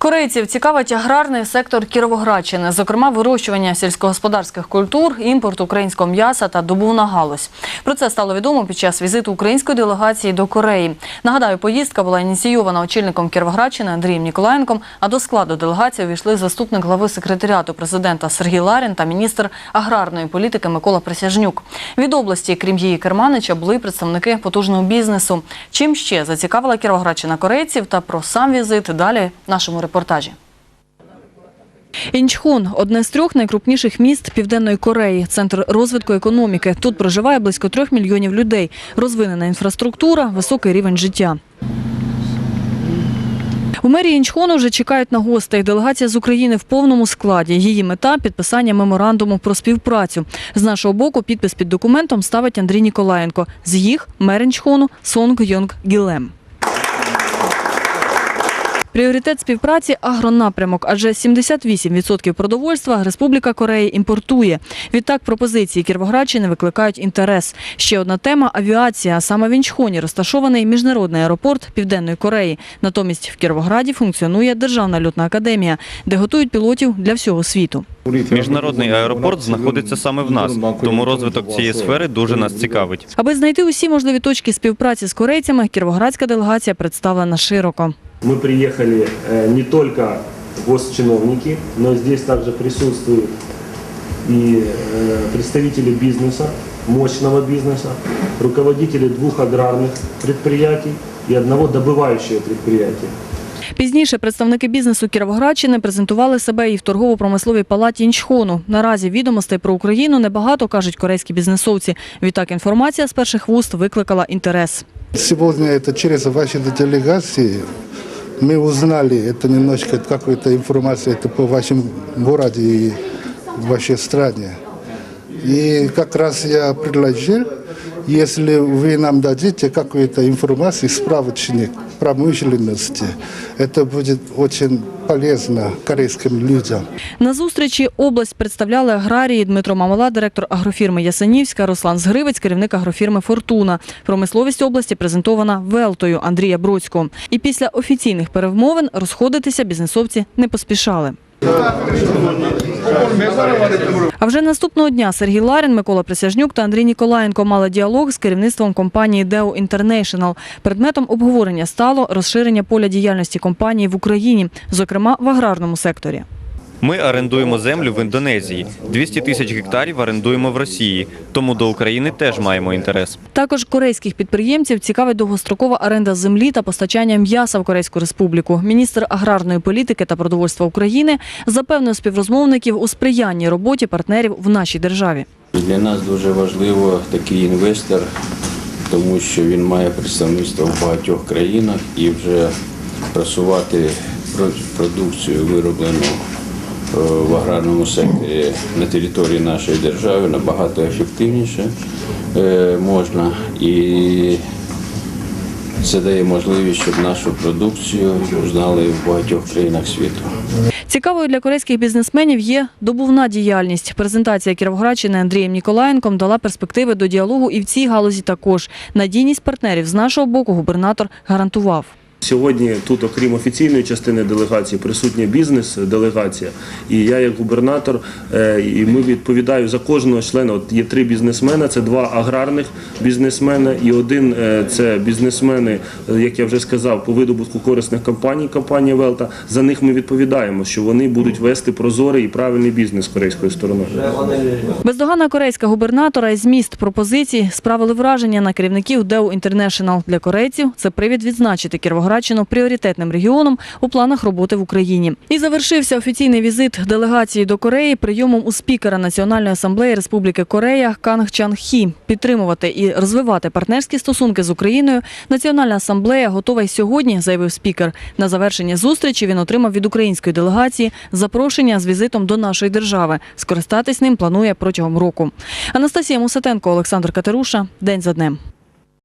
Корейців цікавить аграрний сектор Кіровоградщини, зокрема вирощування сільськогосподарських культур, імпорт українського м'яса та добувна галузь. Про це стало відомо під час візиту української делегації до Кореї. Нагадаю, поїздка була ініційована очільником Кіровоградщини Андрієм Ніколаєнком, а до складу делегації увійшли заступник глави секретаріату президента Сергій Ларін та міністр аграрної політики Микола Присяжнюк. Від області, крім її Керманича, були представники потужного бізнесу. Чим ще зацікавила Кіровоградщина корейців та про сам візит далі нашому репортажі. Інчхон – одне з трьох найкрупніших міст Південної Кореї, центр розвитку економіки. Тут проживає близько трьох мільйонів людей. Розвинена інфраструктура, високий рівень життя. У мерії Інчхону вже чекають на гостей. Делегація з України в повному складі. Її мета – підписання меморандуму про співпрацю. З нашого боку підпис під документом ставить Андрій Ніколаєнко. З їх – мер Інчхону Сонг Йонг Гілем. Пріоритет співпраці – агронапрямок, адже 78% продовольства Республіка Кореї імпортує. Відтак пропозиції Кіровоградщини викликають інтерес. Ще одна тема – авіація. Саме в Інчхоні розташований міжнародний аеропорт Південної Кореї. Натомість в Кіровограді функціонує Державна льотна академія, де готують пілотів для всього світу. Міжнародний аеропорт знаходиться саме в нас, тому розвиток цієї сфери дуже нас цікавить. Аби знайти усі можливі точки співпраці з корейцями, кіровоградська делегація представлена широко. Мы приехали э, не только госчиновники, но здесь также присутствуют и э, представители бизнеса, мощного бизнеса, руководители двух аграрных предприятий и одного добывающего предприятия. Пізніше представники бізнесу Кіровоградщини презентували себе і в торгово-промисловій палаті Інчхону. Наразі відомостей про Україну небагато, кажуть корейські бізнесовці. Відтак інформація з перших вуст викликала інтерес. Сегодня это через ваши делегации мы узнали это немножко какую-то информацию это по вашем городе и вашей стране. И как раз я предложил, если вы нам дадите какую-то информацию, справочник промышленности, это будет очень полезно корейским людям. На зустрічі область представляли аграрії Дмитро Мамала, директор агрофірми Ясенівська, Руслан Згривець, керівник агрофірми Фортуна. Промисловість області презентована Велтою Андрія Бродського. І після офіційних перемовин розходитися бізнесовці не поспішали. А вже наступного дня Сергій Ларін, Микола Присяжнюк та Андрій Ніколаєнко мали діалог з керівництвом компанії Deo International. Предметом обговорення стало розширення поля діяльності компанії в Україні, зокрема в аграрному секторі. Ми орендуємо землю в Індонезії. 200 тисяч гектарів орендуємо в Росії, тому до України теж маємо інтерес. Також корейських підприємців цікавить довгострокова оренда землі та постачання м'яса в Корейську республіку. Міністр аграрної політики та продовольства України запевнив співрозмовників у сприянні роботі партнерів в нашій державі. Для нас дуже важливо такий інвестор, тому що він має представництво в багатьох країнах і вже просувати продукцію, вироблену в аграрному секторі на території нашої держави набагато ефективніше е, можна. І це дає можливість, щоб нашу продукцію знали в багатьох країнах світу. Цікавою для корейських бізнесменів є добувна діяльність. Презентація Кіровоградщини Андрієм Ніколаєнком дала перспективи до діалогу і в цій галузі також. Надійність партнерів з нашого боку губернатор гарантував. Сьогодні тут, окрім офіційної частини делегації, присутня бізнес-делегація. І я, як губернатор, е, і ми відповідаю за кожного члена. От є три бізнесмена, це два аграрних бізнесмена і один е, це бізнесмени, е, як я вже сказав, по видобутку корисних компаній, компанія Велта. За них ми відповідаємо, що вони будуть вести прозорий і правильний бізнес корейською стороною. Бездоганна корейська губернатора і зміст пропозицій справили враження на керівників Deo International. Для корейців це привід відзначити Кіровоградщину пріоритетним регіоном у планах роботи в Україні. І завершився офіційний візит делегації до Кореї прийомом у спікера Національної асамблеї Республіки Корея Канг Чан Хі. Підтримувати і розвивати партнерські стосунки з Україною Національна асамблея готова й сьогодні, заявив спікер. На завершення зустрічі він отримав від української делегації запрошення з візитом до нашої держави. Скористатись ним планує протягом року. Анастасія Мусатенко, Олександр Катеруша. День за днем.